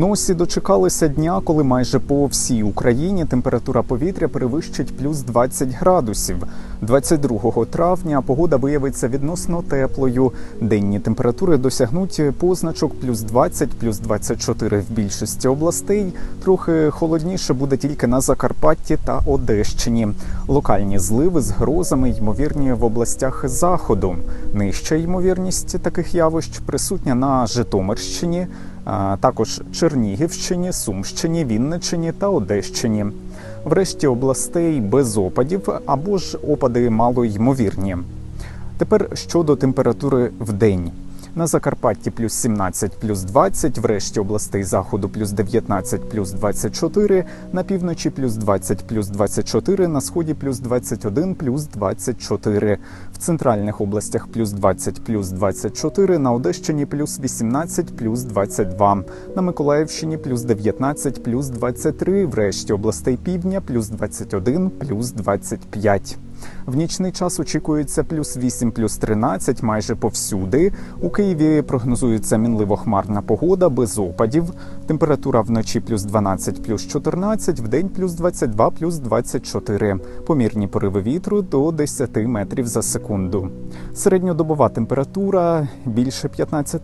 Ну ось дочекалися дня, коли майже по всій Україні температура повітря перевищить плюс 20 градусів. 22 травня погода виявиться відносно теплою. Денні температури досягнуть позначок плюс 20, плюс 24 в більшості областей. Трохи холодніше буде тільки на Закарпатті та Одещині. Локальні зливи з грозами ймовірні в областях заходу. Нижча ймовірність таких явищ присутня на Житомирщині, також Чернігівщині, Сумщині, Вінниччині та Одещині. Врешті областей без опадів або ж опади малоймовірні. Тепер щодо температури в день. На Закарпатті плюс 17, плюс 20, в решті областей заходу плюс 19, плюс 24, на півночі плюс 20, плюс 24, на сході плюс 21, плюс 24, в центральних областях плюс 20, плюс 24, на Одещині плюс 18, плюс 22, на Миколаївщині плюс 19, плюс 23, в решті областей півдня плюс 21, плюс 25. В нічний час очікується плюс 8, плюс 13 майже повсюди. У Києві прогнозується мінливо хмарна погода без опадів. Температура вночі плюс 12, плюс 14, в день плюс 22, плюс 24. Помірні пориви вітру до 10 метрів за секунду. Середньодобова температура більше 15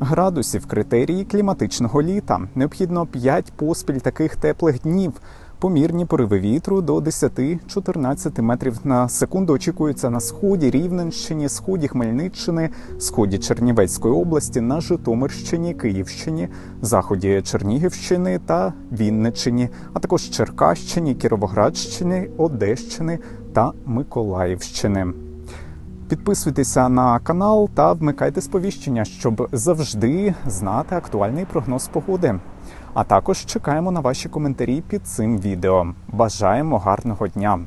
градусів. Критерії кліматичного літа. Необхідно 5 поспіль таких теплих днів. Помірні пориви вітру до 10-14 метрів на секунду очікуються на сході Рівненщині, сході Хмельниччини, сході Чернівецької області, на Житомирщині, Київщині, заході Чернігівщини та Вінниччині, а також Черкащині, Кіровоградщини, Одещини та Миколаївщини. Підписуйтеся на канал та вмикайте сповіщення, щоб завжди знати актуальний прогноз погоди. А також чекаємо на ваші коментарі під цим відео. Бажаємо гарного дня!